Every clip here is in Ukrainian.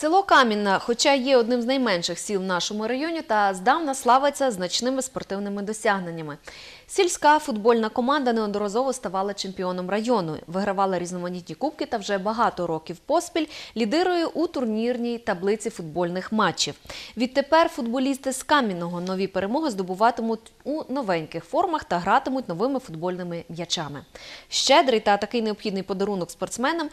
Село Камінна, хоча є одним з найменших сіл в нашому районі, та здавна славиться значними спортивними досягненнями. Сільська футбольна команда неодноразово ставала чемпіоном району, вигравала різноманітні кубки та вже багато років поспіль лідирує у турнірній таблиці футбольних матчів. Відтепер футболісти з Кам'яного нові перемоги здобуватимуть у новеньких формах та гратимуть новими футбольними м'ячами. Щедрий та такий необхідний подарунок спортсменам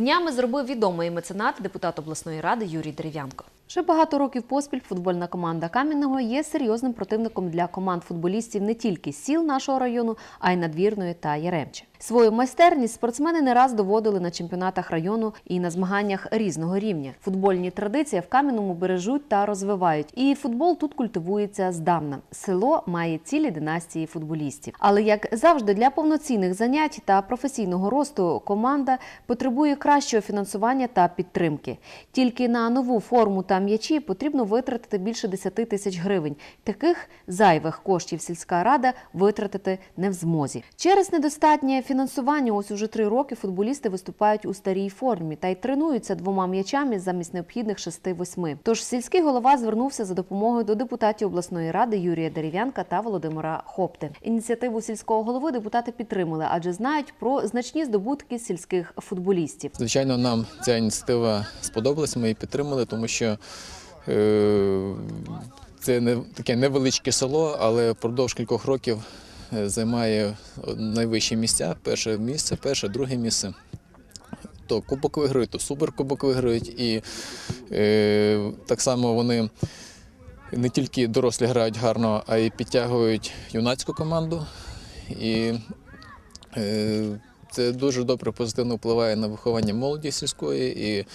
днями зробив відомий меценат, депутат обласної ради Юрій Дерев'янко. Вже багато років поспіль футбольна команда Кам'яного є серйозним противником для команд футболістів не тільки сіл нашого району, а й надвірної та Яремче. Свою майстерність спортсмени не раз доводили на чемпіонатах району і на змаганнях різного рівня. Футбольні традиції в Кам'яному бережуть та розвивають. І футбол тут культивується здавна. Село має цілі династії футболістів. Але як завжди, для повноцінних занять та професійного росту команда потребує кращого фінансування та підтримки. Тільки на нову форму та м'ячі потрібно витратити більше 10 тисяч гривень. Таких зайвих коштів сільська рада витратити не в змозі. Через недостатнє фінансування ось уже три роки футболісти виступають у старій формі та й тренуються двома м'ячами замість необхідних 6-8. Тож сільський голова звернувся за допомогою до депутатів обласної ради Юрія Дерев'янка та Володимира Хопти. Ініціативу сільського голови депутати підтримали, адже знають про значні здобутки сільських футболістів. Звичайно, нам ця ініціатива сподобалась, ми її підтримали, тому що е, це не таке невеличке село, але впродовж кількох років займає найвищі місця. Перше місце, перше, друге місце. То кубок виграють, то суперкубок виграють. І е, так само вони не тільки дорослі грають гарно, а й підтягують юнацьку команду. І е, це дуже добре позитивно впливає на виховання молоді сільської. І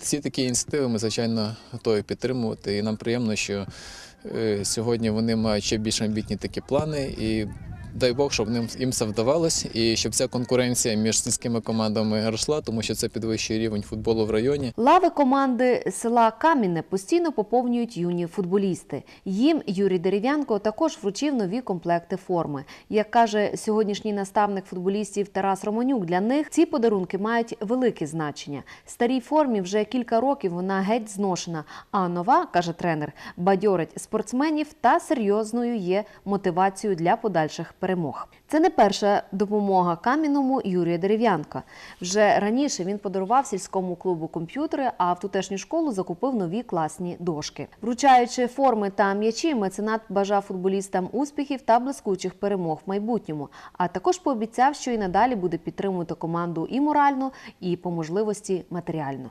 всі такі ініціативи ми, звичайно, готові підтримувати. І нам приємно, що е, сьогодні вони мають ще більш амбітні такі плани. І дай Бог, щоб ним- їм все вдавалось, і щоб ця конкуренція між сільськими командами росла, тому що це підвищує рівень футболу в районі. Лави команди села Кам'яне постійно поповнюють юні футболісти. Їм Юрій Дерев'янко також вручив нові комплекти форми. Як каже сьогоднішній наставник футболістів Тарас Романюк, для них ці подарунки мають велике значення. Старій формі вже кілька років вона геть зношена. А нова, каже тренер, бадьорить спортсменів та серйозною є мотивацією для подальших перемог. Це не перша допомога кам'яному Юрія Дерев'янка. Вже раніше він подарував сільському клубу комп'ютери, а в тутешню школу закупив нові класні дошки. Вручаючи форми та м'ячі, меценат бажав футболістам успіхів та блискучих перемог в майбутньому. А також пообіцяв, що і надалі буде підтримувати команду і морально, і по можливості матеріально.